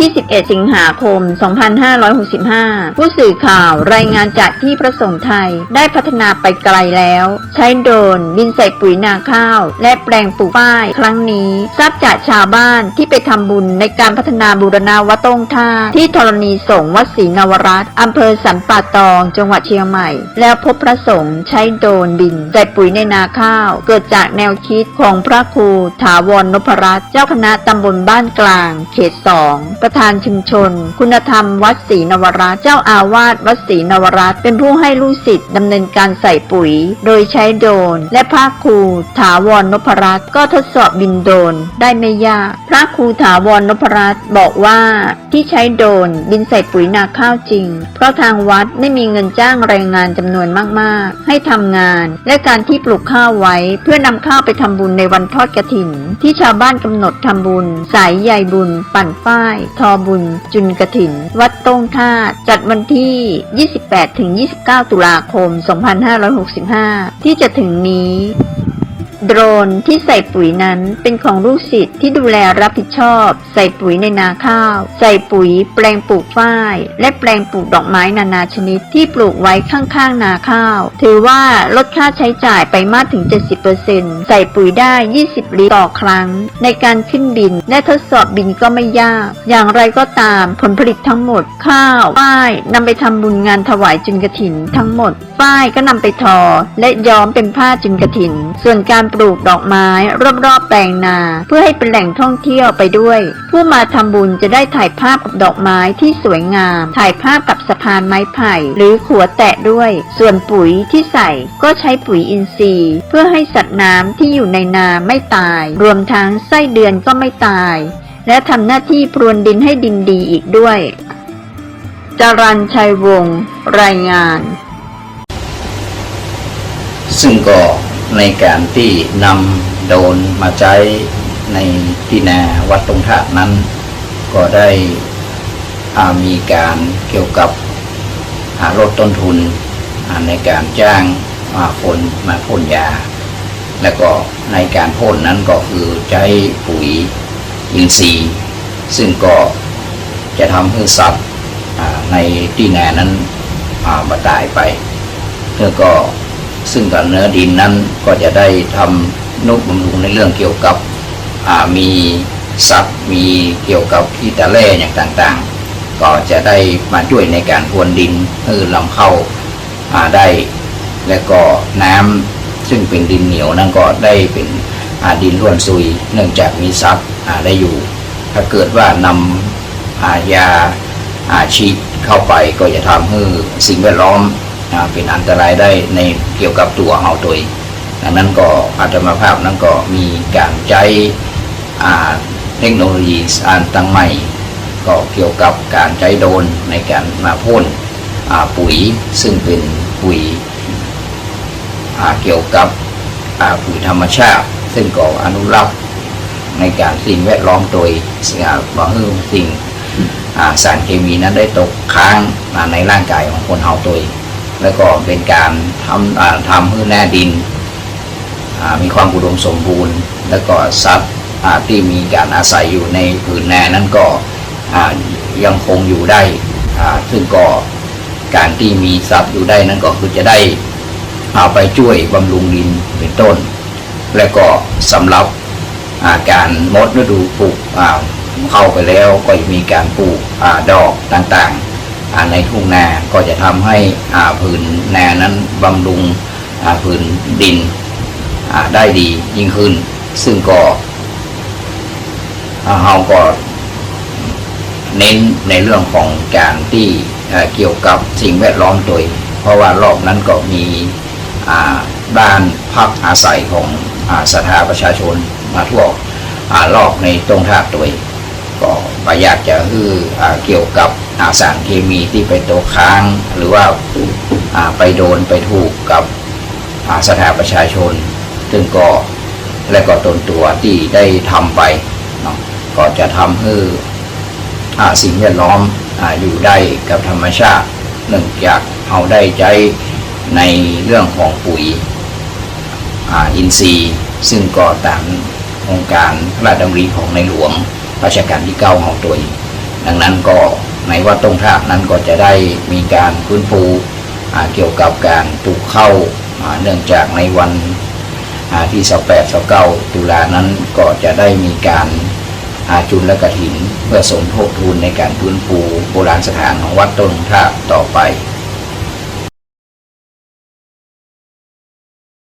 21สิงหาคม 2565 ผู้สื่อข่าวรายงานจากที่ประสงค์ไทยได้พัฒนาไปไกลแล้ว ใช้โดรนบินใส่ปุ๋ยนาข้าว และแปลงปลูกฝ้ายครั้งนี้ทราบจากชาวบ้านที่ไปทำบุญในการพัฒนาบูรณาวัดต้งท่า ที่ธรณีสงฆ์วัดศรีนวรัตน์อำเภอสันป่าตองจังหวัดเชียงใหม่ แล้วพบพระสงฆ์ใช้โดรนบินใส่ปุ๋ยในนาข้าว เกิดจากแนวคิดของพระครูถาวรนพรัตน์เจ้าคณะตำบลบ้านกลาง เขตสองประธานชุมชน คุณธรรมวัดศรีนวรัตเจ้าอาวาสวัดศรีนวรัตเป็นผู้ให้ลูกศิษย์ดำเนินการใส่ปุ๋ย โดยใช้โดน และพระครูถาวรนพรัตน์ก็ทดสอบบินโดนได้ไม่ยาก พระครูถาวรนพรัตน์บอกว่าที่ใช้โดนบินใส่ปุ๋ยนาข้าวจริง เพราะทางวัดไม่มีเงินจ้างแรงงานจำนวนมากๆ ให้ทำงาน และการที่ปลูกข้าวไว้ เพื่อนำข้าวไปทำบุญในวันทอดกระถิน ที่ชาวบ้านกำหนดทำบุญ สายใยบุญ ปั่นฝ้ายทอบุญ จุนกระถิน วัดต้งท่า จัดวันที่ 28-29 ตุลาคม 2565 ที่จะถึงนี้ โดรนที่ใส่ปุ๋ยนั้นเป็นของลูกศิษย์ที่ดูแลรับผิดชอบ ใส่ปุ๋ยในนาข้าว ใส่ปุ๋ย แปลงปลูกฝ้าย และแปลงปลูกดอกไม้นานาชนิดที่ปลูกไว้ข้างๆ นาข้าว ถือว่าลดค่าใช้จ่ายไปมากถึง 70%ใส่ปุ๋ยได้ 20 ลิตรต่อครั้ง ในการขึ้นบินและทดสอบบินก็ไม่ยาก อย่างไรก็ตามผลผลิตทั้งหมด ข้าวฝ้ายนำไปทำบุญงานถวายจุนกระถินทั้งหมดฝ้ายก็นำไปทอ และย้อมเป็นผ้าจุนกระถิน ส่วนการปลูกดอกไม้รอบๆแปลงนา เพื่อให้เป็นแหล่งท่องเที่ยวไปด้วย ผู้มาทำบุญจะได้ถ่ายภาพกับดอกไม้ที่สวยงาม ถ่ายภาพกับสะพานไม้ไผ่หรือขัวแตะด้วย ส่วนปุ๋ยที่ใส่ก็ใช้ปุ๋ยอินทรีย์ เพื่อให้สัตว์น้ำที่อยู่ในนาไม่ตาย รวมทั้งไส้เดือนก็ไม่ตาย และทำหน้าที่พรวนดินให้ดินดีอีกด้วยจรัญชัยวงศ์รายงาน ซึ่งก็ ในการที่นำโดนมาใช้ในที่นาวัดตรงธาตุนั้น ก็ได้อามีการเกี่ยวกับอ่าลดต้นทุนในการจ้างอาคนมาพ่นยา แล้วก็ในการพ่นนั้นก็คือใช้ปุ๋ยอินทรีย์ ซึ่งก็จะทำให้สัตว์ในที่นานั้นมาตายไปแล้วก็ ซึ่งกับเนื้อดินนั้นก็จะได้ทำนุบำรุงในเรื่องเกี่ยวกับมีสัตว์มีเกี่ยวกับขี้ตะแร่อย่างต่างๆ ก็จะได้มาช่วยในการพรวนดินให้ลำเข้าาได้ และก็น้ำซึ่งเป็นดินเหนียวนั่นก็ได้เป็นดินร่วนซุย เนื่องจากมีซับได้อยู่ ถ้าเกิดว่านำายาอาชีพเข้าไปก็จะทำให้สิ่งแวดล้อม เป็นอันตรายได้ในเกี่ยวกับตัวเฮาตัวเองนั้นก็อาตมาภาพนั้นก็มีการใช้เทคโนโลยีอันตั้งใหม่ ก็เกี่ยวกับการใช้โดนในการมาพ่นปุ๋ยซึ่งเป็นปุ๋ยเกี่ยวกับปุ๋ยธรรมชาติ ซึ่งก็อนุรักษ์ในการสิ่งแวดล้อมโดยสิ่งอ่าบ่ให้สิ่งสารเคมีนั้นได้ตกค้างในร่างกายของคนเฮาตัวเอง แล้วก็เป็นการทำทำให้แน่ดิน มีความอุดมสมบูรณ์ แล้วก็สัตว์ที่มีการอาศัยอยู่ในผืนแน่นั้นก็ยังคงอยู่ได้ ซึ่งก็การที่มีสัตว์อยู่ได้นั้นก็คือจะได้เอาไปช่วยบำรุงดินเป็นต้น และก็สำหรับาการมดฤดูปลูกเข้าไปแล้วก็มีการปลูกอดอกต่างๆ ในทุ่งนาก็จะทำให้อ่าผืนนานั้นบำรุงผืนดินได้ดียิ่งขึ้น ซึ่งก็อ่าเราก็เน้นในเรื่องของการที่เกี่ยวกับสิ่งแวดล้อมโดย เพราะว่ารอบนั้นก็มีบ้านพักอาศัยของอสถาประชาชนมาทั่วอรอบในตรงท่าตัว ก็ประอยากจะคืออ่เกี่ยวกับสารเคมีที่ไปตกค้าง หรือว่าาไปโดนไปถูกกับอ่าสถาประชาชน ซึ่งก็และก็ตนตัวที่ได้ทำไปเนาะก็จะทำให้สิ่งแวดล้อมออยู่ได้กับธรรมชาติเนื่องจากเอาได้ใจในเรื่องของปุ๋ยออินทรีย์ ซึ่งก็ตามโครงการพระราชดำริของในหลวง รัชกาลที่เก้าของตัวเองดังนั้นก็ในวัดตรงท่านั้นก็จะได้มีการฟื้นฟูเกี่ยวกับการปลูกเข้าเนื่องจากในวันอ่าที่28 29ตุลานั้นก็จะได้มีการอาจุลและกฐิน เพื่อสมทบทุนในการฟื้นฟูโบราณสถานของวัดต้นท่าต่อไป